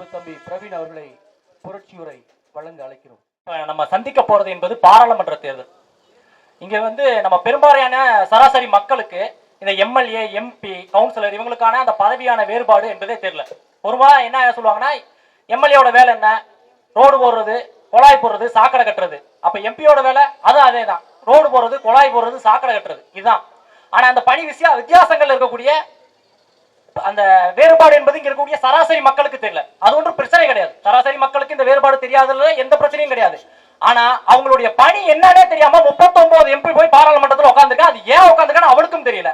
அன்பு தம்பி பிரவீன் அவர்களை புரட்சியுரை வழங்க அழைக்கிறோம். நம்ம சந்திக்க போறது என்பது பாராளுமன்ற தேர்தல். இங்க வந்து நம்ம பெரும்பாலான சராசரி மக்களுக்கு இந்த எம்எல்ஏ எம்பி கவுன்சிலர் இவங்களுக்கான அந்த பதவியான வேறுபாடு என்பதே தெரியல. பொறுமா என்ன சொல்லுவாங்கன்னா எம்எல்ஏவோட வேலை என்ன? ரோடு போடுறது குழாய் போடுறது சாக்கடை கட்டுறது. அப்ப எம்பியோட வேலை அதுவும் அதே தான் ரோடு போடுறது குழாய் போடுறது சாக்கடை கட்டுறது. இதுதான். ஆனா அந்த பணி விஷயம் வித்தியாசங்கள் இருக்கக்கூடிய அந்த வேறுபாடு என்பது இங்க இருக்கக்கூடிய சராசரி மக்களுக்கு தெரியல. அது ஒன்றும் பிரச்சனை கிடையாது. சராசரி மக்களுக்கு இந்த வேறுபாடு தெரியாததுல எந்த பிரச்சனையும் கிடையாது. ஆனா அவங்களுடைய பணி என்னன்னே தெரியாம 39 எம்பி போய் பாராளுமன்றத்தில் உட்காந்துருக்கா அது ஏன் உட்காந்துருக்கான்னு அவனுக்கும் தெரியல.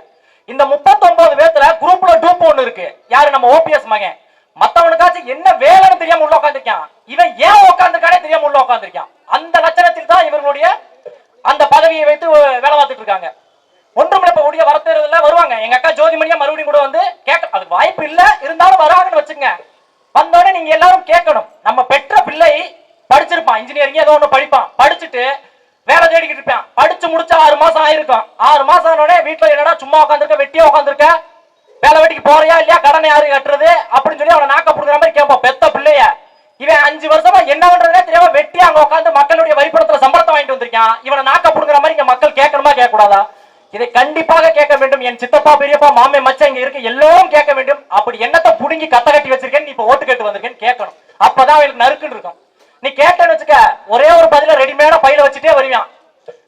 இந்த 39 பேத்துல குரூப்ல டூப் ஒண்ணு இருக்கு. யாரு? நம்ம ஓபிஎஸ் மகன். மத்தவனுக்காச்சும் என்ன வேலைன்னு தெரியாம உள்ள உட்காந்துருக்கான் இவன் ஏன் உட்காந்துருக்கானே தெரியாம உள்ள உட்காந்துருக்கான் அந்த லட்சணத்தில் தான் இவர்களுடைய அந்த பதவியை வைத்து வேலை பார்த்துட்டு இருக்காங்க. ஒன்றும் இப்ப உடைய வரத்தேர்தல வருவாங்க. எங்க அக்கா ஜோதிமணியா மறுபடியும் கூட வந்து கேட்க அதுக்கு வாய்ப்பு இல்ல இருந்தாலும் வருவாங்கன்னு வச்சுங்க வந்தோடனே நீங்க எல்லாரும் கேட்கணும். நம்ம பெற்ற பிள்ளை படிச்சிருப்பான் இன்ஜினியரிங் ஏதோ ஒண்ணு படிப்பான். படிச்சுட்டு வேலை தேடிக்கிட்டு இருப்பான். படிச்சு முடிச்ச ஆறு மாசம் ஆயிருக்கும். ஆறு மாசம் ஆனோடனே வீட்டுல என்னடா சும்மா உட்காந்துருக்க வெட்டியா உட்காந்துருக்க வேலை வெட்டிக்கு போறியா இல்லையா? கடனை யாரு கட்டுறது? அப்படின்னு சொல்லி அவனை நாக்க புடுங்குற மாதிரி கேட்பான். பெத்த பிள்ளைய. இவன் அஞ்சு வருஷமா என்ன பண்றதுனே தெரியாம வெட்டி அங்க உட்காந்து மக்களுடைய வரிப்படத்துல சம்பளத்தை வாங்கிட்டு வந்திருக்கான். இவனை நாக்க புடுங்குற மாதிரி இங்க மக்கள் கேட்கணுமா கேட்க கூடாதா இதை கண்டிப்பாக கேட்க வேண்டும். என் சித்தப்பா பெரியப்பா மாமே மச்சான் இங்க இருக்கு. எல்லோரும் கேட்க வேண்டும். அப்படி என்னத்தை புடுங்கி கத்த கட்டி வச்சிருக்கேன் இப்ப ஓட்டு கேட்டு வந்திருக்கேன்னு கேட்கணும். அப்பதான் அவங்களுக்கு நறுக்குன்னு இருக்கும். நீ கேட்டேன்னு வச்சுக்க ஒரே ஒரு பதில ரெடிமேடா பையில வச்சுட்டே வருவான்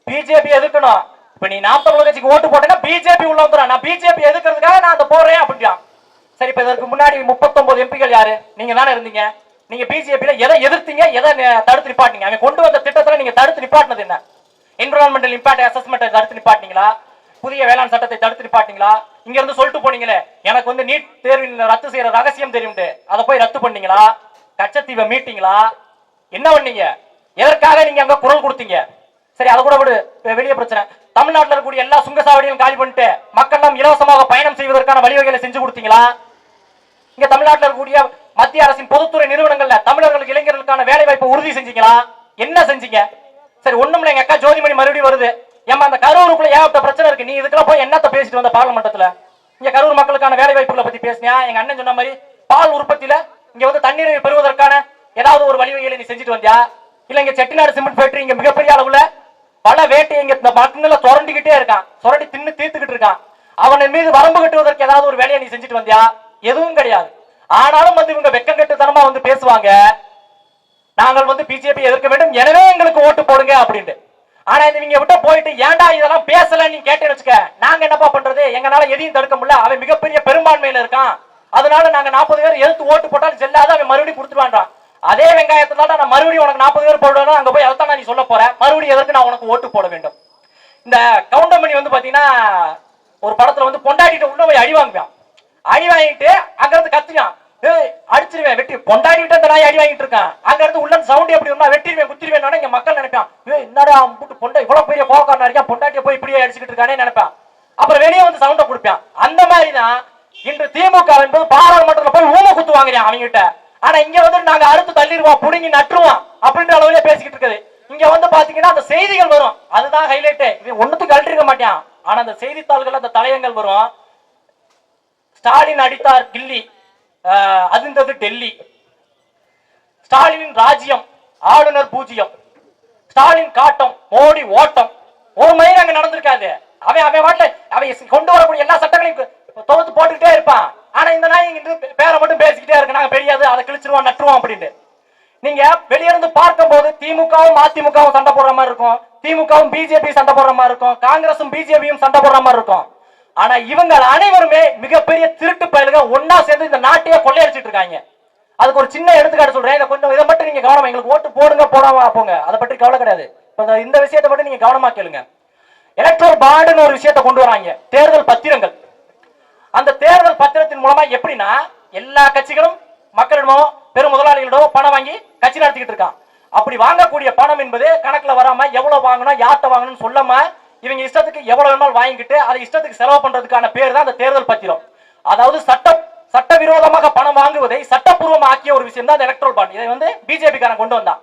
பிஜேபி எதிர்க்கணும் இப்ப நீ நாற்பது கட்சிக்கு ஓட்டு போட்டேன்னா பிஜேபி உள்ள வந்துடும் நான் பிஜேபி எதிர்க்கிறதுக்காக நான் அதை போடுறேன் அப்படின்றான் சரி இப்ப இதற்கு முன்னாடி 39 எம்பிகள் யாரு? நீங்க தானே இருந்தீங்க. நீங்க பிஜேபியில எதை எதிர்த்தீங்க? எதை தடுத்து நிப்பாட்டினீங்க? அவங்க கொண்டு வந்த திட்டத்துல நீங்க தடுத்து நிப்பாட்டினது என்ன? என்விரான்மெண்டல் இம்பாக்ட் அசஸ்மெண்ட் தடுத்து நிப்பாட்டினீங்களா? புதிய வேளாண் சட்டத்தை தடுத்து நிப்பாட்டிங்களா இங்க இருந்து சொல்லிட்டு போனீங்களே எனக்கு வந்து நீட் தேர்வில் ரத்து செய்யற ரகசியம் தெரியும் அதை போய் ரத்து பண்ணீங்களா? கச்சத்தீவை மீட்டிங்களா? என்ன பண்ணீங்க? எதற்காக நீங்க அங்க குரல் கொடுத்தீங்க? சரி அதை கூட விடு. வெளியே பிரச்சனை. தமிழ்நாட்டில் இருக்கக்கூடிய எல்லா சுங்கசாவடியும் காலி பண்ணிட்டு மக்கள்லாம் இலவசமாக பயணம் செய்வதற்கான வழிவகைகளை செஞ்சு கொடுத்தீங்களா? இங்க தமிழ்நாட்டில் இருக்கக்கூடிய மத்திய அரசின் பொதுத்துறை நிறுவனங்கள்ல தமிழர்களுக்கு இளைஞர்களுக்கான வேலை வாய்ப்பை உறுதி செஞ்சீங்களா? என்ன செஞ்சீங்க? சரி ஒண்ணுமில்ல எங்க அக்கா ஜோதிமணி மறுபடியும் வருது. ஏமா அந்த கரூருக்குள்ள ஏகப்பட்ட பிரச்சனை இருக்கு? நீ இதுக்கெல்லாம் போய் என்னத்த பேசிட்டு வந்த பார்லமெண்டத்துல இங்க கரூர் மக்களுக்கான வேலை வாய்ப்புகளை பத்தி பேசினியா? எங்க அண்ணன் சொன்ன மாதிரி பால் உற்பத்தியில இங்க வந்து தண்ணீரை பெறுவதற்கான ஏதாவது ஒரு வழிவகைகளை நீ செஞ்சுட்டு வந்தியா? இல்ல இங்க செட்டிநாடு சிமெண்ட் ஃபேக்டரி இங்க மிகப்பெரிய அளவுல பல வேட்டை இங்க இந்த மக்கள்ல சுரண்டிக்கிட்டே இருக்கான். சுரண்டி தின்னு தீர்த்துக்கிட்டு இருக்கான். அவன் மீது வரம்பு கட்டுவதற்கு ஏதாவது ஒரு வேலையை நீ செஞ்சுட்டு வந்தியா? எதுவும் கிடையாது. ஆனாலும் வந்து இவங்க வெக்கம் கட்டுத்தனமா வந்து பேசுவாங்க. நாங்கள் வந்து பிஜேபி எதிர்க்க வேண்டும். எனவே எங்களுக்கு ஓட்டு போடுங்க அப்படின்ட்டு. ஆனா இந்த இவங்க விட்டு போயிட்டு ஏன்டா இதெல்லாம் பேசல நீ கேட்டேன்னு வச்சுக்க. நாங்க என்னப்பா பண்றது? எங்களால எதையும் தடுக்க முடியல. அவன் மிகப்பெரிய பெரும்பான்மையில இருக்கான். அதனால நாங்க நாற்பது பேர் எழுத்து ஓட்டு போட்டாலும் செல்லாத அவன் மறுபடியும் கொடுத்துருவான்றான் அதே வெங்காயத்துல தான் நான் மறுபடியும் உனக்கு நாற்பது பேர் போடுவேன் அங்க போய் அதைத்தான் நீ சொல்ல போறேன் மறுபடியும் எதற்கு நான் உனக்கு ஓட்டு போட வேண்டும்? இந்த கவுண்டமணி வந்து பாத்தீங்கன்னா ஒரு படத்துல வந்து பொண்டாட்டிட்டு உள்ள போய் அடி வாங்குவான். அடி வாங்கிட்டு அங்க இருந்து கத்துவான். அடிச்சிருவேன் வெட்டி. பொண்டாடிட்டு அந்த நாய் அடி வாங்கிட்டு இருக்கான் அங்க இருந்து உள்ள சவுண்ட் எப்படி வருமா வெட்டிடுவேன் குத்திடுவேன் இங்க மக்கள் நினைப்பான். ஏய் என்னடா அம்புட்டு பொண்டை இவ்வளவு பெரிய கோவக்காரனா இருக்கான் பொண்டாட்டிய போய் இப்படியே அடிச்சுக்கிட்டு இருக்கானே நினைப்பான். அப்புறம் வெளியே வந்து சவுண்ட கொடுப்பான். அந்த மாதிரி தான் இன்று திமுக என்பது பாராளுமன்றத்தில் போய் ஊம குத்து வாங்குறான் அவங்ககிட்ட ஆனா இங்க வந்து நாங்க அறுத்து தள்ளிடுவோம் புடுங்கி நட்டுருவோம் அப்படின்ற அளவுல பேசிக்கிட்டு இருக்குது. இங்க வந்து பாத்தீங்கன்னா அந்த செய்திகள் வரும். அதுதான் ஹைலைட் இவன் ஒண்ணுத்துக்கு அழட்டிருக்க மாட்டான். ஆனா அந்த செய்தித்தாள்கள் அந்த தலையங்கள் வரும். ஸ்டாலின் அடித்தார் கில்லி. அதிர்ந்தது டெல்லி. ஸ்டாலினின் ராஜ்யம் ஆளுநர் பூஜ்யம் ஸ்டாலின் காட்டம் மோடி ஓட்டம். ஒரு மயிர் அங்க நடந்திருக்காது. அவன் அவன் வாட்ட அவன் கொண்டு வரக்கூடிய எல்லா சட்டங்களையும் தொகுத்து போட்டுக்கிட்டே இருப்பான். ஆனா இந்த நாய் இங்க பேரை மட்டும் பேசிக்கிட்டே இருக்கு. நாங்க பெரியாது அதை கிழிச்சிருவோம் நட்டுருவோம் அப்படின்னு. நீங்க வெளியிருந்து பார்க்கும் பார்க்கும்போது திமுகவும் அதிமுகவும் சண்டை போடுற மாதிரி இருக்கும். திமுகவும் பிஜேபி சண்டை போடுற மாதிரி இருக்கும். காங்கிரசும் பிஜேபியும் சண்டை போடுற மாதிரி இருக்கும். ஆனா இவங்க அனைவருமே மிகப்பெரிய திருட்டு பயலுங்க ஒன்னா சேர்ந்து இந்த நாட்டையே கொள்ளையடிச்சிட்டு இருக்காங்க அதுக்கு ஒரு சின்ன எடுத்துக்காட்டு சொல்றேன். இதை கொஞ்சம் இதை மட்டும் நீங்க கவனமா எங்களுக்கு ஓட்டு போடுங்க போடாம போங்க. அதை பற்றி கவலை கிடையாது. இந்த- இந்த விஷயத்தை மட்டும் நீங்க கவனமா கேளுங்க. எலக்ட்ரல் பாண்டுன்னு ஒரு விஷயத்தை கொண்டு வராங்க. தேர்தல் பத்திரங்கள். அந்த தேர்தல் பத்திரத்தின் மூலமா எப்படின்னா எல்லா கட்சிகளும் மக்களிடமோ பெரும் முதலாளிகளிடமோ பணம் வாங்கி கட்சி நடத்திக்கிட்டு இருக்கான். அப்படி வாங்கக்கூடிய பணம் என்பது கணக்குல வராம எவ்வளவு வாங்கணும் யார்கிட்ட வாங்கணும்னு சொல்லாம இவங்க இஷ்டத்துக்கு எவ்வளவு வேணாலும் வாங்கிக்கிட்டு அதை இஷ்டத்துக்கு செலவு பண்றதுக்கான பேர் தான் அந்த தேர்தல் பத்திரம். அதாவது சட்ட சட்டவிரோதமாக பணம் வாங்குவதை சட்டப்பூர்வம் ஆக்கிய ஒரு விஷயம் தான் அந்த எலக்ட்ரல் பாண்ட் இதை வந்து பிஜேபிக்காரன் கொண்டு வந்தான்.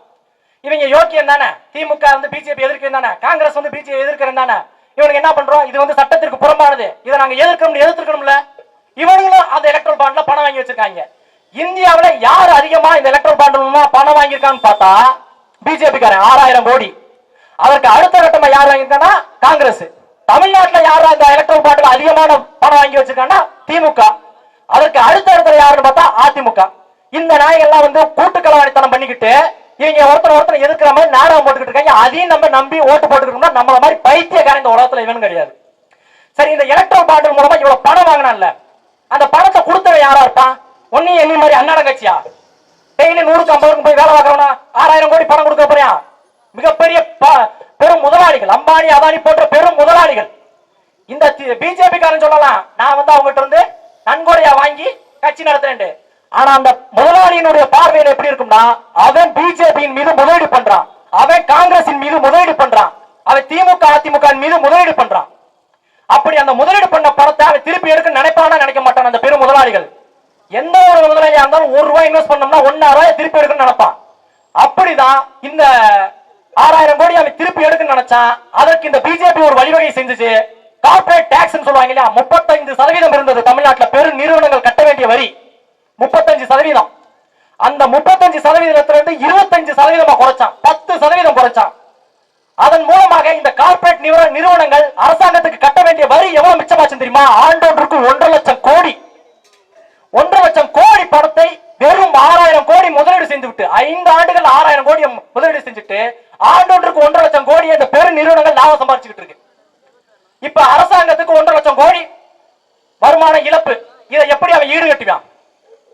இவங்க யோக்கியம் தானே? திமுக வந்து பிஜேபி எதிர்க்கிறேன் தானே? காங்கிரஸ் வந்து பிஜேபி எதிர்க்கிறேன் தானே? இவனுக்கு என்ன பண்றோம்? இது வந்து சட்டத்திற்கு புறம்பானது. இதை நாங்க எதிர்க்கணும் எதிர்த்துக்கணும்ல இவங்களும் அந்த எலக்ட்ரல் பாண்ட்ல பணம் வாங்கி வச்சிருக்காங்க. இந்தியாவில் யார் அதிகமா பணம் வாங்கியிருக்கான்னு பார்த்தா பிஜேபி காரன் ஆறாயிரம் கோடி. அதற்கு அடுத்த கட்டமா யார் வாங்கியிருக்காங்கன்னா காங்கிரஸ். தமிழ்நாட்டுல யாரா இந்த எலக்ட்ரல் பாண்டில் அதிகமான பணம் வாங்கி வச்சிருக்காங்கன்னா திமுக. அதற்கு அடுத்த இடத்துல யாருன்னு பார்த்தா அதிமுக. இந்த நாய்கள்லாம் வந்து கூட்டு கலவாணித்தனம் பண்ணிக்கிட்டு இவங்க ஒருத்தர் ஒருத்தர் எதிர்க்கிற மாதிரி நாடகம் போட்டுக்கிட்டு இருக்காங்க. அதையும் நம்ம நம்பி ஓட்டு போட்டுக்கிட்டோம்னா நம்மள மாதிரி பைத்தியக்காரன் இந்த உலகத்துல இவன் கிடையாது. சரி இந்த எலக்ட்ரல் பாண்டில் மூலமா இவ்வளவு பணம் வாங்கினான்ல. அந்த பணத்தை கொடுத்தவன் யாரா இருப்பான்? ஒன்னும் என்ன மாதிரி அன்னாடம் கட்சியா டெய்லி நூறுக்கு ஐம்பதுக்கு போய் வேலை பார்க்கறவனா? ஆறாயிரம் கோடி பணம் கொடுக்க போறியா? மிகப்பெரிய ப- பெரும் முதலாளிகள். அம்பானி அதானி போன்ற பெரும் முதலாளிகள். இந்த பிஜேபி காரன் சொல்லலாம் நான் வந்து அவங்ககிட்ட இருந்து நன்கொடையா வாங்கி கட்சி நடத்துறேன் ஆனா அந்த முதலாளியினுடைய பார்வையில் எப்படி இருக்கும்னா அவன் பிஜேபியின் மீது முதலீடு பண்றான். அவன் காங்கிரசின் மீது முதலீடு பண்றான். அவன் திமுக அதிமுக மீது முதலீடு பண்றான். அப்படி அந்த முதலீடு பண்ண பணத்தை அவன் திருப்பி எடுக்க நினைப்பானா நினைக்க மாட்டான் அந்த பெரும் முதலாளிகள். எந்த ஒரு முதலாளியா இருந்தாலும் ஒரு ரூபாய் இன்வெஸ்ட் பண்ணோம்னா ஒன்னா ரூபாய் திருப்பி எடுக்கணும்னு நினைப்பான். அப்படிதான் இந்த ஆறாயிரம் கோடி அவன் திருப்பி எடுக்க நினைச்சான் அதற்கு இந்த பிஜேபி ஒரு வழிவகை செஞ்சுச்சு. கார்ப்பரேட் டாக்ஸ் சொல்லுவாங்க இல்லையா? முப்பத்தஞ்சு சதவீதம் இருந்தது தமிழ்நாட்டில். பெரு நிறுவனங்கள் கட்ட வேண்டிய வரி. முப்பத்தஞ்சு சதவீதம். அந்த முப்பத்தஞ்சு சதவீதத்துல இருந்து இருபத்தஞ்சு சதவீதமா குறைச்சான். பத்து சதவீதம் குறைச்சான். அதன் மூலமாக இந்த கார்ப்பரேட் நிறுவனங்கள் அரசாங்கத்துக்கு கட்ட வேண்டிய வரி எவ்வளவு மிச்சமாச்சு தெரியுமா? ஆண்டொன்றுக்கு ஒன்றரை லட்சம் கோடி. ஒன்றரை லட்சம் கோடி பணத்தை வெறும் ஆறாயிரம் கோடி முதலீடு செஞ்சு விட்டு ஐந்து ஆண்டுகள் ஆறாயிரம் கோடி முதலீடு செஞ்சுட்டு ஆண்டொன்றுக்கு ஒன்றரை லட்சம் கோடி இந்த பெரு நிறுவனங்கள் லாபம் சம்பாதிச்சுக்கிட்டு இருக்கு. இப்ப அரசாங்கத்துக்கு ஒன்றரை லட்சம் கோடி வருமான இழப்பு. இதை எப்படி அவன் ஈடு கட்டுவான்?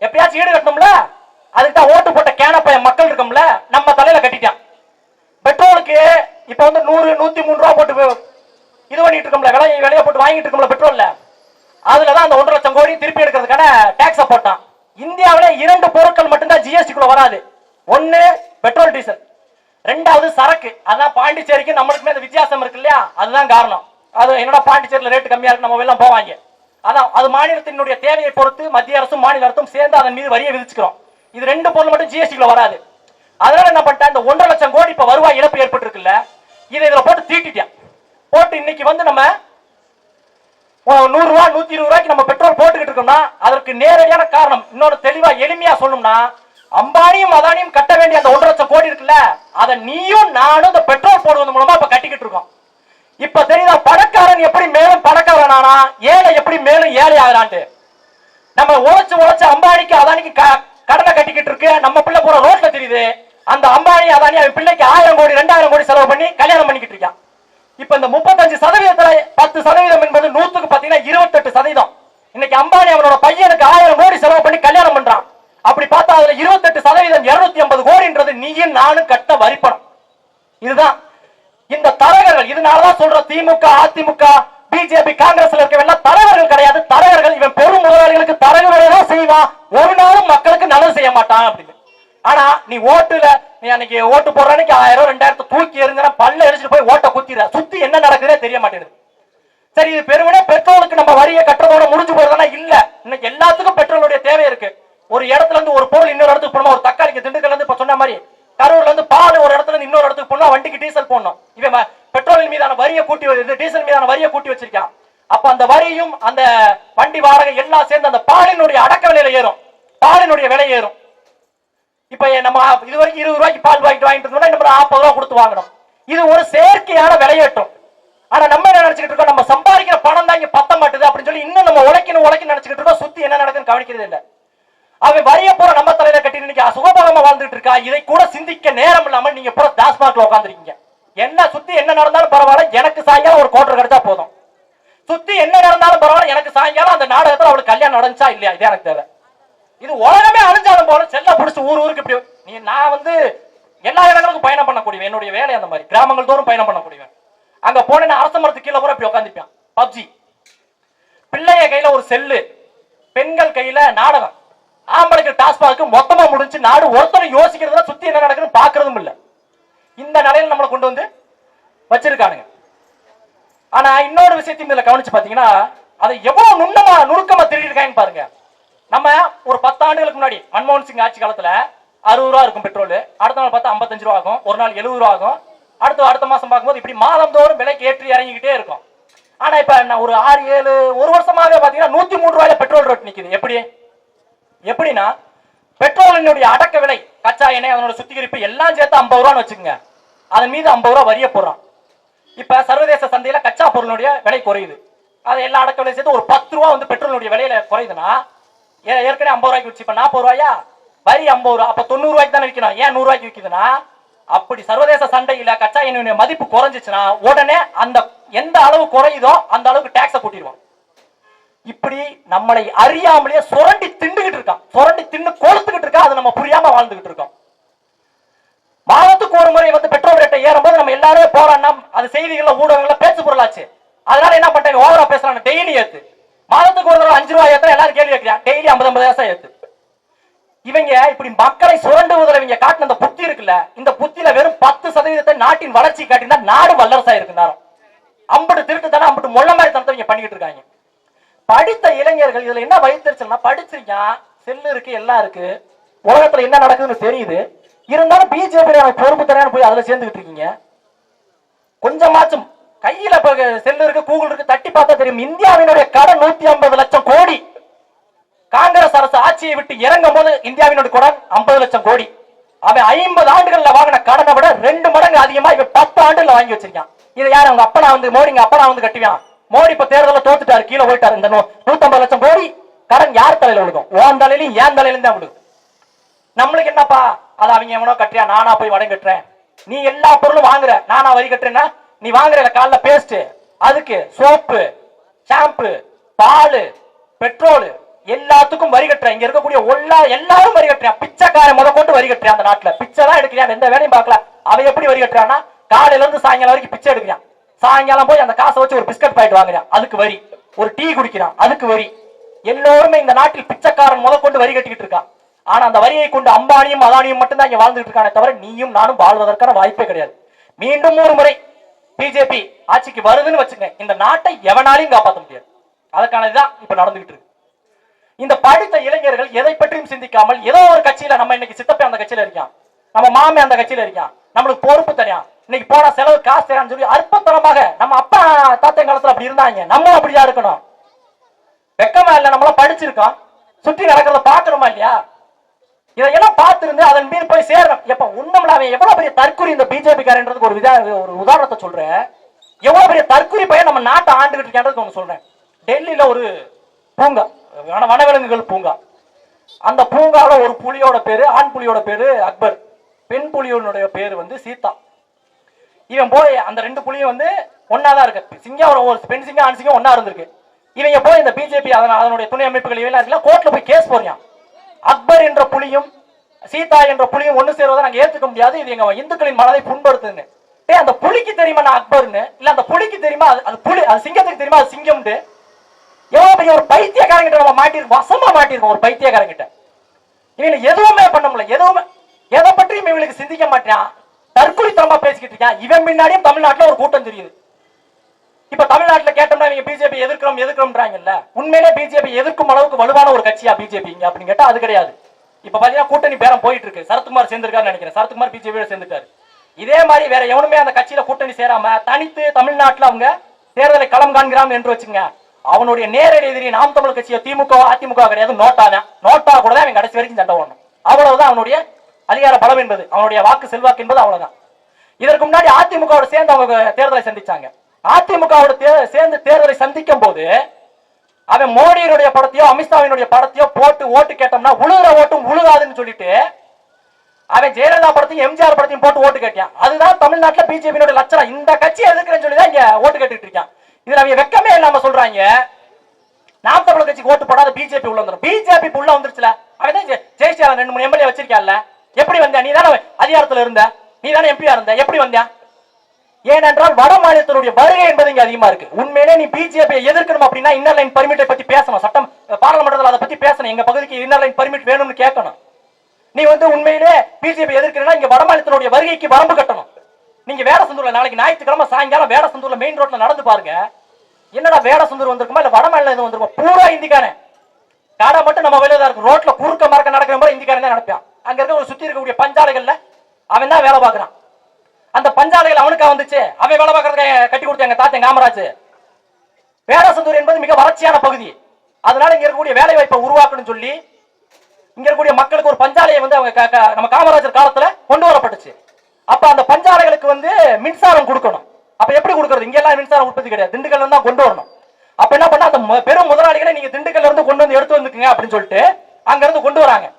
எப்பயாச்சும் ஈடு கட்டணும்ல? அதுக்கு தான் ஓட்டு போட்ட கேனப்பைய மக்கள் இருக்கும்ல நம்ம தலையில கட்டிட்டான். பெட்ரோலுக்கு இப்ப வந்து நூறு நூத்தி மூணு ரூபா போட்டு இது பண்ணிட்டு இருக்கோம்ல விலையை விலையை போட்டு வாங்கிட்டு இருக்கோம்ல பெட்ரோல்ல. அதுலதான் அந்த ஒன்றரை லட்சம் கோடி திருப்பி எடுக்கிறதுக்கான டாக்ஸ போட்டான். இந்தியாவில் இரண்டு பொருட்கள் மட்டும்தான் ஜிஎஸ்டி கூட வராது. ஒன்று பெட்ரோல் டீசல் ரெண்டாவது சரக்கு. அதான் பாண்டிச்சேரிக்கு நம்மளுக்குமே அந்த வித்தியாசம் இருக்கு இல்லையா? அதுதான் காரணம். அது என்னோட பாண்டிச்சேரியில் ரேட் கம்மியாக இருக்கு நம்ம எல்லாம் போவாங்க. அதான் அது மாநிலத்தினுடைய தேவையை பொறுத்து மத்திய அரசும் மாநில அரசும் சேர்ந்து அதன் மீது வரியை விதிச்சுக்கிறோம். இது ரெண்டு பொருள் மட்டும் ஜிஎஸ்டிக்குள்ள வராது. அதனால என்ன பண்ணிட்டேன் இந்த ஒன்றரை லட்சம் கோடி இப்போ வருவாய் இழப்பு ஏற்பட்டிருக்குல்ல இதை இதில் போட்டு தீட்டிட்டேன். போட்டு இன்னைக்கு வந்து நம்ம நூறு ரூபாய் நூத்தி இருபது ரூபாய்க்கு நம்ம பெட்ரோல் போட்டுக்கிட்டு இருக்கோம்னா அதற்கு நேரடியான காரணம் இன்னொரு தெளிவா எளிமையா சொல்லணும்னா அம்பானியும் அதானியும் கட்ட வேண்டிய அந்த ஒன்றரை லட்சம் கோடி இருக்குல்ல அதை நீயும் நானும் இந்த பெட்ரோல் போடுவது மூலமா இப்ப கட்டிக்கிட்டு இருக்கோம். இப்ப தெரியுதா பணக்காரன் எப்படி மேலும் பணக்காரன் ஆனா ஏழை எப்படி மேலும் ஏழை ஆகிறான்ட்டு. நம்ம உழைச்சு உழைச்சு அம்பானிக்கு அதானிக்கு க- கடனை கட்டிக்கிட்டு இருக்கு நம்ம பிள்ளை போற ரோட்ல தெரியுது அந்த அம்பானி அதானி அவன் பிள்ளைக்கு ஆயிரம் கோடி ரெண்டாயிரம் கோடி செலவு பண்ணி கல்யாணம் பண்ணிக்கிட்டு இருக்கான். இப்ப இந்த முப்பத்தஞ்சு சதவீதத்துல பத்து சதவீதம் என்பது நூத்துக்கு பாத்தீங்கன்னா இருபத்தெட்டு சதவீதம் இன்னைக்கு அம்பானி அவனோட பையனுக்கு ஆயிரம் கோடி செலவு பண்ணி கல்யாணம் பண்றான் அப்படி பார்த்தா அதுல இருபத்தெட்டு சதவீதம் இருநூத்தி ஐம்பது கோடின்றது நீயும் நானும் கட்ட வரிப்பணம். இதுதான். இந்த தரகர்கள் இதனாலதான் சொல்ற திமுக அதிமுக பிஜேபி காங்கிரஸ்ல இருக்கவெல்லாம் தலைவர்கள் கிடையாது. தலைவர்கள் இவன் பெரும் முதலாளிகளுக்கு தரகு வேலைதான் செய்வான். ஒரு நாளும் மக்களுக்கு நல்லது செய்ய மாட்டான் அப்படின்னு. ஆனா நீ ஓட்டுல நீ அன்னைக்கு ஓட்டு போடுற அன்னைக்கு ஆயிரம் ரெண்டாயிரத்து தூக்கி எறிஞ்சா பல்ல எரிச்சுட்டு போய் ஓட்ட குத்திடுற. சுத்தி என்ன நடக்குதே தெரிய மாட்டேங்குது. சரி இது பெருமனே பெட்ரோலுக்கு நம்ம வரியை கட்டுறதோட முடிஞ்சு போறதுனா இல்ல இன்னைக்கு எல்லாத்துக்கும் பெட்ரோலுடைய தேவை இருக்கு ஒரு இடத்துல இருந்து ஒரு பொருள் இன்னொரு இடத்துக்கு போனோம் ஒரு தக்காளிக்கு திண்டுக்கல்ல இருந்து இப்ப சொன்ன மாதிரி வந்து பால் ஒரு இடத்துல இருந்து இன்னொரு இடத்துக்கு போனா வண்டிக்கு டீசல் போடணும். இவன் பெட்ரோலின் மீதான வரியை கூட்டி வ- இது டீசல் மீதான வரியை கூட்டி வச்சிருக்கான். அப்ப அந்த வரியும் அந்த வண்டி வாடகை எல்லாம் சேர்ந்து அந்த பாலினுடைய அடக்க விலையில ஏறும். பாலினுடைய விலை ஏறும். இப்ப நம்ம இது வரைக்கும் இருபது ரூபாய்க்கு பால் வாங்கிட்டு வாங்கிட்டு இருந்தோம்னா நம்ம நாற்பது ரூபா கொடுத்து வாங்கணும். இது ஒரு செயற்கையான விலையேற்றம். ஆனா நம்ம என்ன நினைச்சுக்கிட்டு இருக்கோம்? நம்ம சம்பாதிக்கிற பணம் தான் இங்க பத்த மாட்டுது அப்படின்னு சொல்லி இன்னும் நம்ம உழைக்கணும் உழைக்கணும் நினைச்சுக்கிட்டு இருக்கோம். சுத்தி என்ன நடக்குதுன்னு கவனிக்கிறது இல்லை. அவன் வரைய போற நம்ம தலையில கட்டி இன்னைக்கு சுகபோகமா வாழ்ந்துட்டு இருக்கா? இதை கூட சிந்திக்க நேரம் இல்லாம நீங்க பூரா டாஸ்மார்க்ல உட்காந்துருக்கீங்க என்ன சுத்தி என்ன நடந்தாலும் பரவாயில்ல எனக்கு சாயங்காலம் ஒரு கோட்டர் கிடைச்சா போதும். சுத்தி என்ன நடந்தாலும் பரவாயில்ல எனக்கு சாயங்காலம் அந்த நாடகத்துல அவளுக்கு கல்யாணம் நடந்துச்சா இல்லையா? இது எனக்கு தேவை. இது உலகமே அழிஞ்சாலும் போல செல்ல பிடிச்சி ஊர் ஊருக்கு இப்படி நீ நான் வந்து எல்லா இடங்களுக்கும் பயணம் பண்ணக்கூடியவன் என்னுடைய வேலை அந்த மாதிரி. கிராமங்கள் தோறும் பயணம் பண்ணக்கூடியவன். அங்க போனேன்னா அரச மரத்துக்கு கீழே கூட இப்படி உட்காந்துப்பான் பப்ஜி. பிள்ளைய கையில ஒரு செல்லு பெண்கள் கையில நாடகம். ஆம்பளைக்கு டாஸ்மாக்கு மொத்தமா முடிஞ்சு நாடு ஒருத்தரும் யோசிக்கிறதுல சுத்தி என்ன நடக்குதுன்னு பாக்குறதும் இல்ல. இந்த நிலையில நம்மளை கொண்டு வந்து வச்சிருக்கானுங்க. ஆனா இன்னொரு விஷயத்தையும் இதுல கவனிச்சு பாத்தீங்கன்னா அதை எவ்வளவு நுண்ணமா நுணுக்கமா திருடிருக்காங்கன்னு பாருங்க. நம்ம ஒரு பத்து ஆண்டுகளுக்கு முன்னாடி மன்மோகன் சிங் ஆட்சி காலத்துல அறுபது ரூபா இருக்கும் பெட்ரோல். அடுத்த நாள் பார்த்தா ஐம்பத்தஞ்சு ரூபா ஆகும். ஒரு நாள் எழுபது ரூபா ஆகும். அடுத்த அடுத்த மாசம் பார்க்கும்போது இப்படி மாதந்தோறும் விலைக்கு ஏற்றி இறங்கிக்கிட்டே இருக்கும். ஆனா இப்ப நான் ஒரு ஆறு ஏழு ஒரு வருஷமாவே பாத்தீங்கன்னா நூத்தி மூணு ரூபாயில பெட்ரோல் ரேட் நிக்குது. எப்படி? எப்படின்னா பெட்ரோலினுடைய அடக்க விலை கச்சா எண்ணெய் அதனோட சுத்திகரிப்பு எல்லாம் சேர்த்து ஐம்பது ரூபான்னு வச்சுக்கோங்க. அதன் மீது ஐம்பது ரூபா வரிய போடுறான். இப்ப சர்வதேச சந்தையில கச்சா பொருளுடைய விலை குறையுது. அது எல்லா அடக்க விலை சேர்த்து ஒரு பத்து ரூபா வந்து பெட்ரோலுடைய விலையில குறையுதுன்னா ஏற்கனவே ஐம்பது ரூபாய்க்கு வச்சு இப்ப நாற்பது ரூபாயா? வரி ஐம்பது ரூபா. அப்ப தொண்ணூறு ரூபாய்க்கு தானே விற்கணும் ஏன் நூறு ரூபாய்க்கு விற்குதுன்னா அப்படி சர்வதேச சண்டையில கச்சா எண்ணெயுடைய மதிப்பு குறைஞ்சிச்சுன்னா உடனே அந்த எந்த அளவு குறையுதோ அந்த அளவுக்கு டேக்ஸை கூட்டிடுவான். இப்படி நம்மளை அறியாமலேயே சுரண்டி திண்டுகிட்டு இருக்கான் சுரண்டி தின்னு கொளுத்துக்கிட்டு இருக்கான் அது நம்ம புரியாம வாழ்ந்துகிட்டு இருக்கோம். மாதத்துக்கு ஒரு முறை வந்து பெட்ரோல் ரேட்டை ஏறும்போது நம்ம எல்லாரும் போறோம்னா அது செய்திகள்ல ஊடகங்கள்ல பேச்சு பொருளாச்சு. அதனால என்ன பண்றாங்க ஓவரா பேசுறாங்க டெய்லி ஏத்து. மாதத்துக்கு ஒரு தடவை அஞ்சு ரூபாய் ஏத்தா எல்லாரும் கேள்வி வைக்கிறான் டெய்லி ஐம்பது ஐம்பது காசா ஏத்து. இவங்க இப்படி மக்களை சுரண்டுவதில் இவங்க காட்டின அந்த புத்தி இருக்குல்ல இந்த புத்தியில வெறும் பத்து சதவீதத்தை நாட்டின் வளர்ச்சி காட்டினா நாடு வல்லரசா இருக்கு நேரம் அம்பட்டு திருட்டு தானே அம்பட்டு முள்ள மாதிரி தனத்தை இவங்க பண்ணிக்கிட்டு இருக்காங்க. படித்த இளைஞர்கள் இதுல என்ன வைத்திருச்சுன்னா படிச்சிருக்கான் செல்லு இருக்கு எல்லாம் இருக்கு. உலகத்துல என்ன நடக்குதுன்னு தெரியுது. இருந்தாலும் பிஜேபி பொறுப்பு தரையான போய் அதுல சேர்ந்துகிட்டு இருக்கீங்க. கொஞ்சமாச்சும் கையில செல்லு இருக்கு கூகுள் இருக்கு தட்டி பார்த்தா தெரியும். இந்தியாவினுடைய கடன் நூத்தி ஐம்பது லட்சம் கோடி. காங்கிரஸ் அரசு ஆட்சியை விட்டு இறங்கும் போது இந்தியாவினுடைய கடன் ஐம்பது லட்சம் கோடி. அவன் ஐம்பது ஆண்டுகள்ல வாங்கின கடனை விட ரெண்டு மடங்கு அதிகமா இவன் பத்து ஆண்டுல வாங்கி வச்சிருக்கான். இதை யார் அவங்க அப்பனா வந்து மோடிங்க அப்பனா வந்து கட்டுவான் மோடி இப்ப தேர்தல தோத்துட்டாரு கீழே போயிட்டாரு. இந்த நூத்தம்பது லட்சம் கோடி கடன் யார் தலையில விழுகும் ஓன் தலையிலும் ஏன் தலையிலும் தான் விழுகும் நம்மளுக்கு என்னப்பா? அது அவங்க எவனோ கட்டுறியா? நானா போய் வடம் கட்டுறேன். நீ எல்லா பொருளும் வாங்குற. நானா வரி கட்டுறேன்னா நீ வாங்குற காலைல பேஸ்ட் அதுக்கு சோப்பு ஷாம்பு பால் பெட்ரோல் எல்லாத்துக்கும் வரி கட்டுறேன். இங்க இருக்கக்கூடிய எல்லா எல்லாரும் வரி கட்டுறேன் பிச்சைக்காரன் முத கொண்டு வரி கட்டுறேன் அந்த நாட்டுல? பிச்சை தான் எடுக்கிறான். எந்த வேலையும் பார்க்கல. அவன் எப்படி வரி கட்டுறான்னா காலையில இருந்து சாயங்காலம் வரைக்கும் பிச்சை எடுக்கிறான். சாயங்காலம் போய் அந்த காசை வச்சு ஒரு பிஸ்கட் பாக்கெட் வாங்குறான். அதுக்கு வரி. ஒரு டீ குடிக்கிறான். அதுக்கு வரி. எல்லோருமே இந்த நாட்டில் பிச்சைக்காரன் முத கொண்டு வரி கட்டிக்கிட்டு இருக்கான். ஆனா அந்த வரியை கொண்டு அம்பானியும் அதானியும் மட்டும்தான் இங்க வாழ்ந்துட்டு இருக்கானே தவிர நீயும் நானும் வாழ்வதற்கான வாய்ப்பே கிடையாது. மீண்டும் ஒரு முறை பிஜேபி ஆட்சிக்கு வருதுன்னு வச்சுங்க இந்த நாட்டை எவனாலையும் காப்பாற்ற முடியாது. அதுக்கான இதுதான் இப்ப நடந்துகிட்டு இருக்கு. இந்த படித்த இளைஞர்கள் எதை பற்றியும் சிந்திக்காமல் ஏதோ ஒரு கட்சியில நம்ம இன்னைக்கு சித்தப்பே அந்த கட்சியில இருக்கான். நம்ம மாமே அந்த கட்சியில இருக்கான். நம்மளுக்கு பொறுப்பு தனியா. இன்னைக்கு போன செலவு காசு தரான்னு சொல்லி அற்பத்தனமாக நம்ம அப்பா தாத்தன் காலத்துல அப்படி இருந்தாங்க. நம்மளும் அப்படிதான் இருக்கணும். வெக்கமா இல்ல நம்மள படிச்சிருக்கோம். சுற்றி நடக்கிறத பாக்குறோமா இல்லையா? இதையெல்லாம் பார்த்திருந்து அதன் மீது போய் சேரணும். எப்ப உண்மையில அவன் எவ்வளவு பெரிய தற்குறி இந்த பிஜேபி காரன்றதுக்கு ஒரு விதா ஒரு உதாரணத்தை சொல்றேன். எவ்வளவு பெரிய தற்குறி பையன் நம்ம நாட்டை ஆண்டுகிட்டு இருக்கின்றதுக்கு ஒன்று சொல்றேன். டெல்லியில ஒரு பூங்கா வனவிலங்குகள் பூங்கா. அந்த பூங்காவில் ஒரு புலியோட பேரு ஆண் புலியோட பேரு அக்பர். பெண் புலியோனுடைய பேரு வந்து சீதா. இவன் போய் அந்த ரெண்டு புலியும் வந்து ஒன்னாதான் இருக்கு. சிங்கம் ஒரு பெண் சிங்கம் ஆண் சிங்கம் ஒன்னா இருந்திருக்கு. இவங்க போய் இந்த பிஜேபி அதன் அதனுடைய துணை அமைப்புகள் இவெல்லாம் கோர்ட்ல போய் கேஸ் போறியான் அக்பர் என்ற புலியும் சீதா என்ற புலியும் ஒண்ணு சேருவதை நாங்க ஏத்துக்க முடியாது. இது எங்க இந்துக்களின் மனதை புண்படுத்துன்னு டே அந்த புலிக்கு தெரியுமா நான் அக்பர்னு? இல்ல அந்த புலிக்கு தெரியுமா? அது- அது புலி அது சிங்கத்துக்கு தெரியுமா? அது சிங்கம்னு எவ்வளவு பெரிய ஒரு பைத்தியக்காரங்கிட்ட நம்ம மாட்டிருக்கோம் வசமா மாட்டிருக்கோம் ஒரு பைத்தியக்காரங்கிட்ட. இவங்க எதுவுமே பண்ண முடியல. எதுவுமே எதை பற்றியும் இவங்களுக்கு சிந்திக்க மாட்டேன். தற்கொலைத்தனமா பேசிக்கிட்டு இருக்கேன். இவன் முன்னாடியும் தமிழ்நாட்டுல ஒரு கூட்டம் தெரியுது. இப்ப தமிழ்நாட்டுல கேட்டோம்னா நீங்க பிஜேபி எதிர்க்கிறோம் எதிர்க்கிறோம்ன்றாங்கல்ல? உண்மையிலே பிஜேபி எதிர்க்கும் அளவுக்கு வலுவான ஒரு கட்சியா பிஜேபி அப்படின்னு கேட்டா அது கிடையாது. இப்ப பாத்தீங்கன்னா கூட்டணி பேரம் போயிட்டு இருக்கு. சரத்குமார் சேர்ந்திருக்காருன்னு நினைக்கிறேன். சரத்குமார் பிஜேபியோட சேர்ந்துட்டாரு இதே மாதிரி வேற எவனுமே அந்த கட்சியில கூட்டணி சேராம தனித்து தமிழ்நாட்டுல அவங்க தேர்தலை களம் காண்கிறாங்க என்று வச்சுங்க அவனுடைய நேரடி எதிரி நாம் தமிழ் கட்சியோ திமுக அதிமுக கிடையாது. நோட்டா தான். நோட்டா கூட தான் அவன் கடைசி வரைக்கும் சண்டை ஓடணும் அவ்வளவுதான் அவனுடைய அதிகார பலம் என்பது அவனுடைய வாக்கு செல்வாக்கு என்பது அவ்வளவுதான். இதற்கு முன்னாடி அதிமுகவோட சேர்ந்து அவங்க தேர்தலை சந்திச்சாங்க. அதிமுகவோட சேர்ந்து தேர்தலை சந்திக்கும் போது அவன் மோடியினுடைய படத்தையோ அமித்ஷாவினுடைய படத்தையோ போட்டு ஓட்டு கேட்டோம்னா உழுகுற ஓட்டும் உழுகாதுன்னு சொல்லிட்டு அவன் ஜெயலலிதா படத்தையும் எம்ஜிஆர் படத்தையும் போட்டு ஓட்டு கேட்டான். அதுதான் தமிழ்நாட்டுல பிஜேபியோட லட்சணம். இந்த கட்சி எதிர்க்கிறேன்னு சொல்லி தான் இங்க ஓட்டு கேட்டுட்டு இருக்கான். இதுல அவங்க வெக்கமே இல்லாம சொல்றாங்க. நாம் தமிழர் கட்சிக்கு ஓட்டு போடாத பிஜேபி உள்ள வந்துடும் பிஜேபி உள்ள வந்துருச்சுல. அவன் தான் ஜெ- ரெண்டு மூணு எம்எல்ஏ வச்சிருக்கான்ல. எப்படி வந்த? நீ தானே அதிகாரத்துல இருந்த? நீ தானே எம்பியா இருந்த? எப்படி வந்தியா ஏனென்றால் வட மாநிலத்தினுடைய வருகை என்பது இங்க அதிகமா இருக்கு. உண்மையிலே நீ பிஜேபி எதிர்க்கணும் அப்படின்னா இன்னர் லைன் பர்மிட்டை பத்தி பேசணும். சட்டம் பாராளுமன்றத்தில் அதை பத்தி பேசணும். எங்க பகுதிக்கு இன்னர் லைன் பர்மிட் வேணும்னு கேட்கணும். நீ வந்து உண்மையிலே பிஜேபி எதிர்க்கிறனா இங்க வட மாநிலத்தினுடைய வருகைக்கு வரம்பு கட்டணும். நீங்க வேடசந்தூர்ல நாளைக்கு ஞாயிற்றுக்கிழமை சாயங்காலம் வேட சந்தூரில் மெயின் ரோட்ல நடந்து பாருங்க. என்னடா வேட சந்தூர் வந்திருக்குமா? இல்ல வட மாநிலம் எதுவும் வந்திருக்குமா? பூரா இந்திக்கானே கடை மட்டும் நம்ம வெளியே தான் இருக்கும் ரோட்ல குறுக்க மறக்க நடக்கிற மாதிரி இந்திக்காரன் தான் நடப்பான். அங்க இருக்க ஒரு சுத்தி இருக்கக்கூடிய பஞ்சாலைகள்ல அவன் தான் வேலை பார்க்கறான். அந்த பஞ்சாலைகள் அவனுக்கா வந்துச்சு? அவன் வேலை பார்க்கறதுக்கு கட்டி கொடுத்தாங்க தாத்தன் காமராஜ். பேராசந்தூர் என்பது மிக வறட்சியான பகுதி. அதனால இங்க இருக்கக்கூடிய வேலை வாய்ப்பை உருவாக்கணும்னு சொல்லி இங்க இருக்கக்கூடிய மக்களுக்கு ஒரு பஞ்சாலையை வந்து அவங்க க- நம்ம காமராஜர் காலத்துல கொண்டு வரப்பட்டுச்சு. அப்ப அந்த பஞ்சாலைகளுக்கு வந்து மின்சாரம் கொடுக்கணும். அப்ப எப்படி கொடுக்கறது? இங்க எல்லாம் மின்சாரம் உற்பத்தி கிடையாது. திண்டுக்கல்ல தான் கொண்டு வரணும். அப்ப என்ன பண்ணா அந்த பெரும் முதலாளிகளை நீங்க திண்டுக்கல்ல இருந்து கொண்டு வந்து எடுத்து வந்துக்குங்க அப்படின்னு சொல்லிட்டு அங்க இருந்து கொண்டு வராங்க.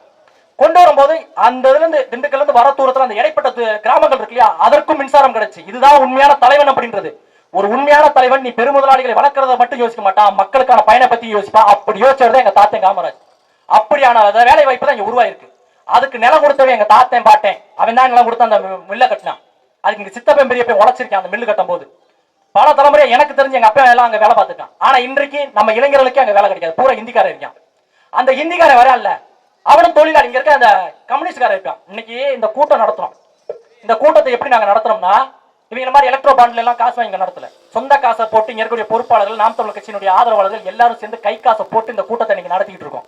கொண்டு வரும்போது அந்த இதுல இருந்து திண்டுக்கல்ல இருந்து வர தூரத்துல அந்த இடைப்பட்ட கிராமங்கள் இருக்கு இல்லையா அதற்கும் மின்சாரம் கிடைச்சு. இதுதான் உண்மையான தலைவன் அப்படின்றது. ஒரு உண்மையான தலைவன் நீ பெருமுதலாளிகளை வளர்க்கறத மட்டும் யோசிக்க மாட்டான் மக்களுக்கான பயனை பத்தி யோசிப்பா அப்படி யோசிச்சது எங்க தாத்தன் காமராஜ். அப்படியான வேலை வாய்ப்பு தான் இங்க உருவாயிருக்கு. அதுக்கு நிலம் கொடுத்தவே எங்க தாத்தன் பாட்டேன். அவன் தான் நிலம் கொடுத்த அந்த மில்ல கட்டினான். அதுக்கு இங்க சித்தப்பன் பெரிய போய் உழைச்சிருக்கேன் அந்த மில்லு கட்டும் போது பல தலைமுறை எனக்கு தெரிஞ்சு எங்க அப்பா எல்லாம் அங்க வேலை பார்த்துருக்கான் ஆனா இன்றைக்கு நம்ம இளைஞர்களுக்கே அங்க வேலை கிடைக்காது. பூரா ஹிந்திக்காரன் இருக்கான். அந்த ஹிந்திக்காரன் வர இல்ல. அவனும் தொழிலாளி. இங்க இருக்க அந்த கம்யூனிஸ்ட்காரன் இருக்கான். இன்னைக்கு இந்த கூட்டம் நடத்துறோம். இந்த கூட்டத்தை எப்படி நாங்க நடத்துறோம்னா இவங்க மாதிரி எலக்ட்ரோ பாண்ட்ல எல்லாம் காசு வாங்கி நடத்தல. சொந்த காசை போட்டு இங்க இருக்கக்கூடிய பொறுப்பாளர்கள் நாம் தமிழ் கட்சியினுடைய ஆதரவாளர்கள் எல்லாரும் சேர்ந்து கை காசை போட்டு இந்த கூட்டத்தை நீங்க நடத்திக்கிட்டு இருக்கோம்.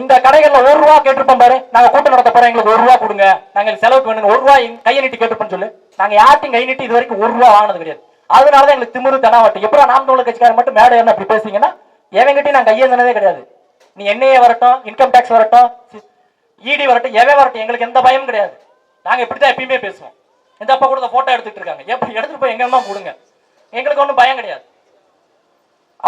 இந்த கடைகள்ல ஒரு ரூபா கேட்டிருப்போம் பாரு. நாங்க கூட்டம் நடத்த போறோம். எங்களுக்கு ஒரு ரூபா கொடுங்க. நாங்க செலவுக்கு வேணும் ஒரு ரூபா கையை நீட்டி கேட்டிருப்போம் சொல்லு. நாங்க யார்ட்டையும் கை நீட்டி இது வரைக்கும் ஒரு ரூபா வாங்கினது கிடையாது. அதனாலதான் எங்களுக்கு திமிரு தனாவட்டு எப்படா நாம் தமிழ் கட்சிக்காரன் மட்டும் மேடம் என்ன அப்படி பேசுறீங்கன்னா எவங்கிட்டையும் நான் கையே தந்ததே கிடையாது. நீ என்ஐஏ வரட்டும் இன்கம் டேக்ஸ் வரட்டும் இடி வரட்டும் எவே வரட்டும் எங்களுக்கு எந்த பயமும் கிடையாது. நாங்கள் இப்படி தான் எப்பயுமே பேசுவோம். இந்த அப்பா கூட ஃபோட்டோ எடுத்துட்டு இருக்காங்க. எப்படி எடுத்துட்டு போய் எங்கெல்லாம் கொடுங்க எங்களுக்கு ஒன்றும் பயம் கிடையாது.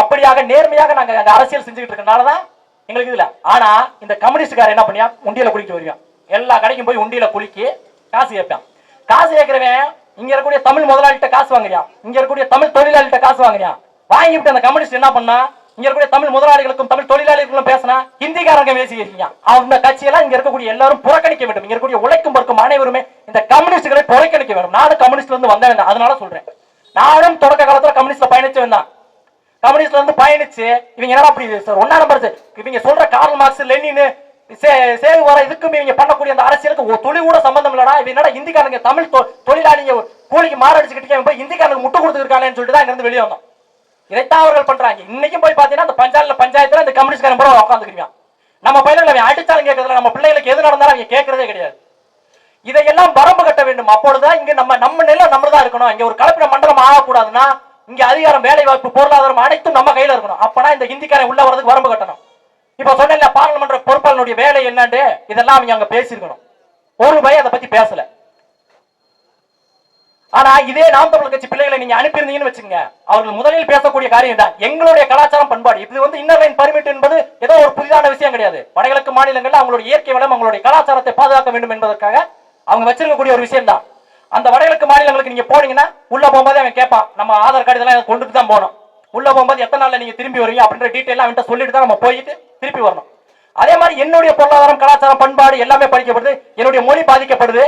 அப்படியாக நேர்மையாக நாங்கள் அந்த அரசியல் செஞ்சுக்கிட்டு இருக்கனாலதான் எங்களுக்கு இதில். ஆனால் இந்த கம்யூனிஸ்ட்காரன் என்ன பண்ணியா? உண்டியில் குளிக்க வருவான் எல்லா கடைக்கும் போய் உண்டியில் குளிக்கி காசு கேட்பான் காசு கேட்கிறவன் இங்க இருக்கக்கூடிய தமிழ் முதலாளிகிட்ட காசு வாங்குறியா? இங்க இருக்கக்கூடிய தமிழ் தொழிலாளிகிட்ட காசு வாங்குறியான் வாங்கிவிட்டு அந்த கம்யூனிஸ்ட் என்ன பண்ணா? இங்க இருக்கக்கூடிய தமிழ் முதலாளிகளுக்கும் தமிழ் தொழிலாளிகளுக்கும் பேசினா ஹிந்திக்காரங்க பேசிக்கிறீங்க அந்த கட்சியெல்லாம் இங்க இருக்கக்கூடிய எல்லாரும் புறக்கணிக்க வேண்டும். இங்க இருக்கக்கூடிய உழைக்கும் பறக்கும் அனைவருமே இந்த கம்யூனிஸ்டுகளை புறக்கணிக்க வேண்டும். நானும் கம்யூனிஸ்ட்ல இருந்து வந்தேன் அதனால சொல்றேன். நானும் தொடக்க காலத்துல கம்யூனிஸ்ட்ல பயணிச்சவன் தான். கம்யூனிஸ்ட்ல இருந்து பயணிச்சு இவங்க என்னடா அப்படி சார் ஒன்னா நம்பர் இவங்க சொல்ற கார்ல் மார்க்ஸ் லெனின் சே- சேவு வர இதுக்கும் இவங்க பண்ணக்கூடிய அந்த அரசியலுக்கு ஒரு துளி கூட சம்பந்தம் இல்லடா. இவங்க என்னடா இந்திக்காரங்க தமிழ் தொ- தொழிலாளிங்க கூலிக்கு மாரடிச்சுக்கிட்டு போய் இந்திக்காரனுக்கு முட்டு கொடுத்துருக்கானேன்னு சொல்லிட்டு தான் இங்க இருந்து வெளியே வந்தோம். இதைத்தான் அவர்கள் பண்றாங்க. இன்னைக்கும் போய் பாத்தீங்கன்னா அந்த பஞ்சாயத்துல பஞ்சாயத்துல இந்த கம்யூனிஸ்ட்காரன் பூரா உட்காந்துருக்கான் நம்ம பையன்களை அவன் அடிச்சாலும் கேட்கறதுல நம்ம பிள்ளைகளுக்கு எது நடந்தாலும் அவங்க கேட்கறதே கிடையாது. இதையெல்லாம் வரம்பு கட்ட வேண்டும். அப்பொழுதுதான் இங்க நம்ம நம்ம நிலம் நம்ம தான் இருக்கணும். இங்க ஒரு கலப்பின மண்டலம் ஆகக்கூடாதுன்னா இங்க அதிகாரம் வேலை வாய்ப்பு பொருளாதாரம் அனைத்தும் நம்ம கையில இருக்கணும். அப்பனா இந்த ஹிந்திக்காரன் உள்ள வரதுக்கு வரம்பு கட்டணும். இப்ப சொன்னேன்ல பாராளுமன்ற பொறுப்பாளனுடைய வேலை என்னன்னு இதெல்லாம் அவங்க அங்க பேசியிருக்கணும். ஒரு பயம் அதை பத்தி பேசல. ஆனா இதே நாம் தமிழ் கட்சி பிள்ளைகளை நீங்க அனுப்பியிருந்தீங்கன்னு வச்சுங்க அவர்கள் முதலில் பேசக்கூடிய காரியம் தான் எங்களுடைய கலாச்சாரம் பண்பாடு. இது வந்து இன்னர் லைன் பர்மிட் என்பது ஏதோ ஒரு புதிதான விஷயம் கிடையாது. வடகிழக்கு மாநிலங்கள்ல அவங்களுடைய இயற்கை வளம் அவங்களுடைய கலாச்சாரத்தை பாதுகாக்க வேண்டும் என்பதற்காக அவங்க வச்சிருக்கக்கூடிய ஒரு விஷயம் தான் அந்த வடகிழக்கு மாநிலங்களுக்கு நீங்க போனீங்கன்னா உள்ள போகும்போது அவன் கேட்பான் நம்ம ஆதார் கார்டு இதெல்லாம் கொண்டுட்டு தான் போகணும்? உள்ள போகும்போது எத்தனை நாள்ல நீங்க திரும்பி வருவீங்க அப்படின்ற டீட்டெயில் அவன்கிட்ட சொல்லிட்டு தான் நம்ம போயிட்டு திருப்பி வரணும். அதே மாதிரி என்னுடைய பொருளாதாரம் கலாச்சாரம் பண்பாடு எல்லாமே படிக்கப்படுது என்னுடைய மொழி பாதிக்கப்படுது.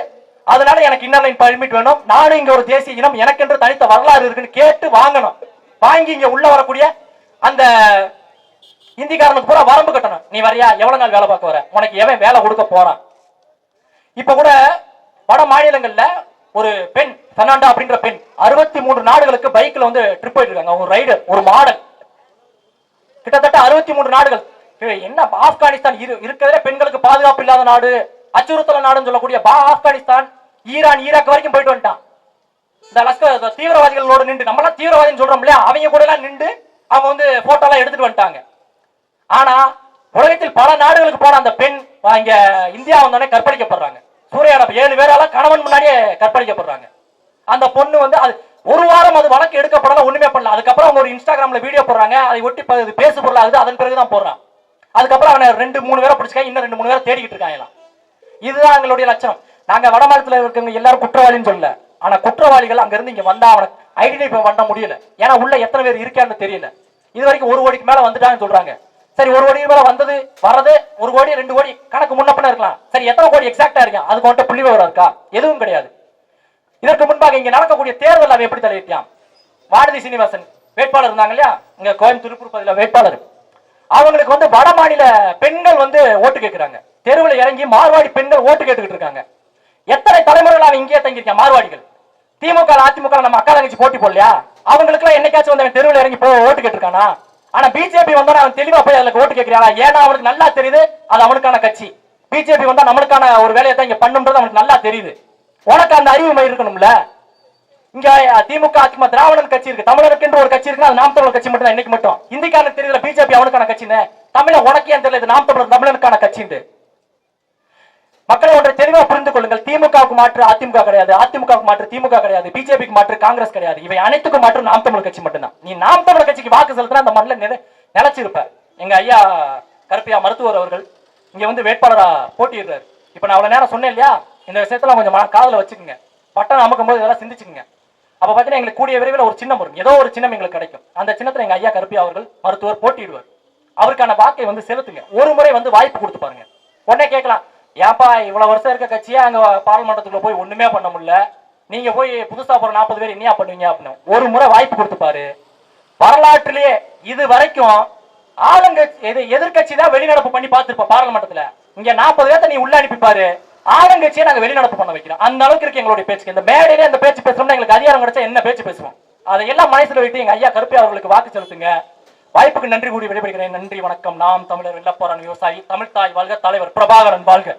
அதனால எனக்கு இன்னர் லைன் பர்மிட் வேணும். நானும் இங்க ஒரு தேசிய இனம் எனக்கென்று தனித்த வரலாறு இருக்குன்னு கேட்டு வாங்கணும். வாங்கி இங்க உள்ள வரக்கூடிய அந்த இந்திக்காரனுக்கு பூரா வரம்பு கட்டணும். நீ வரியா? எவ்வளவு நாள் வேலை பார்க்க வர? உனக்கு எவன் வேலை கொடுக்க போறான்? இப்ப கூட வட மாநிலங்கள்ல ஒரு பெண் பெர்னாண்டா அப்படின்ற பெண் அறுபத்தி மூன்று நாடுகளுக்கு பைக்ல வந்து ட்ரிப் போயிட்டு இருக்காங்க. ஒரு ரைடர் ஒரு மாடல் கிட்டத்தட்ட அறுபத்தி மூன்று நாடுகள் என்ன ஆப்கானிஸ்தான் இரு இருக்கிறதுல பெண்களுக்கு பாதுகாப்பு இல்லாத நாடு. அச்சுறுத்தல நாடுன்னு சொல்லக்கூடிய பா ஆப்கானிஸ்தான் ஈரான் ஈராக் வரைக்கும் போயிட்டு வந்துட்டான். இந்த லஷ்கர் தீவிரவாதிகளோடு தீவிரவாதிகளோட நின்று நம்மளாம் தீவிரவாதின்னு சொல்றோம் இல்லையா? அவங்க கூட எல்லாம் நின்று அவங்க வந்து போட்டோ எல்லாம் எடுத்துட்டு வந்துட்டாங்க. ஆனா உலகத்தில் பல நாடுகளுக்கு போன அந்த பெண் இங்க இந்தியா வந்தோடனே கற்பழிக்கப்படுறாங்க. சூறையாட ஏழு பேரால கணவன் முன்னாடியே கற்பழிக்கப்படுறாங்க. அந்த பொண்ணு வந்து அது ஒரு வாரம் அது வழக்கு எடுக்கப்படல ஒண்ணுமே பண்ணல. அதுக்கப்புறம் அவங்க ஒரு இன்ஸ்டாகிராம்ல வீடியோ போடுறாங்க. அதை ஒட்டி ப- இது பேசு பொருளாகுது அதன் பிறகுதான் போடுறான். அதுக்கப்புறம் அவனை ரெண்டு மூணு பேரை பிடிச்சிக்க இன்னும் ரெண்டு மூணு பேரை தேடிக்கிட்டு இருக்காங்க எல்லாம் இதுதான் எங்களுடைய லட்சணம். நாங்க வடமாநிலத்துல இருக்கவங்க எல்லாரும் குற்றவாளின்னு சொல்லல. ஆனா குற்றவாளிகள் அங்க இருந்து இங்க வந்தா அவனை ஐடென்டிஃபை பண்ண முடியல. ஏன்னா உள்ள எத்தனை பேர் இருக்கான்னு தெரியல. இது வரைக்கும் ஒரு கோடிக்கு மேல வந்துட்டாங்கன்னு சொல்றாங்க. சரி ஒரு கோடிக்கு மேல வந்தது வரது ஒரு கோடி ரெண்டு கோடி கணக்கு முன்னப்பன இருக்கலாம். சரி எத்தனை கோடி எக்ஸாக்டா இருக்கா? அதுக்கு வந்துட்டு புள்ளி விவரம் இருக்கா? எதுவும் கிடையாது. இதற்கு முன்பாக இங்க நடக்கக்கூடிய தேர்தல் அவன் எப்படி தலையிட்டான் வானதி சீனிவாசன் வேட்பாளர் இருந்தாங்க இல்லையா? இங்க கோயம்புத்தூர் பகுதியில் வேட்பாளர். அவங்களுக்கு வந்து வட மாநில பெண்கள் வந்து ஓட்டு கேட்கிறாங்க தெருவில் இறங்கி மார்வாடி பெண்கள் ஓட்டு கேட்டுக்கிட்டு இருக்காங்க. எத்தனை தலைமுறைகள் இங்கே இங்கேயே மார்வாடிகள்? திமுக அதிமுக நம்ம அக்கா தங்கச்சி போட்டி போடலையா? அவங்களுக்கு எல்லாம் என்னைக்காச்சும் வந்து தெருவில் இறங்கி போ ஓட்டு கேட்டிருக்கானா? ஆனா பிஜேபி வந்தா அவன் தெளிவா போய் அதுல ஓட்டு கேட்கிறானா ஏன்னா அவனுக்கு நல்லா தெரியுது அது அவனுக்கான கட்சி. பிஜேபி வந்தா நம்மளுக்கான ஒரு வேலையை தான் இங்க பண்ணுன்றது அவனுக்கு நல்லா தெரியுது. உனக்கு அந்த அறிவு இருக்கணும்ல? இங்க திமுக அதிமுக திராவிடன் கட்சி இருக்கு. தமிழருக்கு ஒரு கட்சி இருக்கு அது நாம் தமிழர் கட்சி மட்டும் தான் இன்னைக்கு மட்டும். இந்திக்காரனுக்கு தெரியல பிஜேபி அவனுக்கான கட்சின்னு. தமிழ உனக்கு ஏன் தெரியல? இது நாம் தமிழர் தமிழனுக்கான கட்சிண்டு மக்களை ஒன்றை தெளிவா புரிந்து கொள்ளுங்கள். திமுகவுக்கு மாற்று அதிமுக கிடையாது. அதிமுகவுக்கு மாற்று திமுக கிடையாது. பிஜேபிக்கு மாற்று காங்கிரஸ் கிடையாது. இவை அனைத்துக்கும் மாற்று நாம் தமிழர் கட்சி மட்டும்தான். நீ நாம் தமிழர் கட்சிக்கு வாக்கு செலுத்தினா அந்த மண்ணில் நிலை நிலைச்சிருப்ப. எங்க ஐயா கருப்பியா மருத்துவர் அவர்கள் இங்க வந்து வேட்பாளரா போட்டியிடுறாரு. இப்ப நான் அவ்வளவு நேரம் சொன்னேன் இல்லையா? இந்த விஷயத்துல கொஞ்சம் காதல வச்சுக்கோங்க. பட்டம் அமுக்கும் போது இதெல்லாம் சிந்திச்சுக்கோங்க. அப்ப பாத்தீங்கன்னா எங்களுக்கு கூடிய விரைவில் ஒரு சின்னம் வரும். ஏதோ ஒரு சின்னம் எங்களுக்கு கிடைக்கும். அந்த சின்னத்துல எங்க ஐயா கருப்பி அவர்கள் மருத்துவர் போட்டியிடுவார். அவருக்கான வாக்கை வந்து செலுத்துங்க. ஒரு முறை வந்து வாய்ப்பு கொடுத்து பாருங்க. உடனே கேட்கலாம் ஏப்பா இவ்வளவு வருஷம் இருக்க கட்சியா? அங்க பாராளுமன்றத்துக்குள்ள போய் ஒண்ணுமே பண்ண முடியல. நீங்க போய் புதுசா போற நாற்பது பேர் என்னையா பண்ணுவீங்க? அப்படின்னு. ஒரு முறை வாய்ப்பு கொடுத்து பாரு. வரலாற்றிலேயே இது வரைக்கும் ஆளுங்கட்சி எது தான் வெளிநடப்பு பண்ணி பார்த்திருப்போம் பாராளுமன்றத்துல. இங்க நாற்பது பேர்த்த நீ உள்ள அனுப்பிப்பாரு ஆளுங்கட்சியை நாங்க வெளிநடப்பு பண்ண வைக்கிறோம். அந்த அளவுக்கு இருக்கு எங்களுடைய பேச்சுக்கு. இந்த மேடையில இந்த பேச்சு பேசுறோம்னா எங்களுக்கு அதிகாரம் கிடைச்சா என்ன பேச்சு பேசுவோம்? அதையெல்லாம் மனசுல வைத்து எங்க ஐயா கருப்பி அவர்களுக்கு வாக்கு செலுத்துங்க. வாய்ப்புக்கு நன்றி கூடி விடைபெறுகிறேன். நன்றி வணக்கம். நாம் தமிழர் வெள்ளப்போரான் விவசாயி தமிழ் தாய் வாழ்க தலைவர் பிரபாகரன் வாழ்க.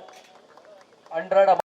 அன்றாட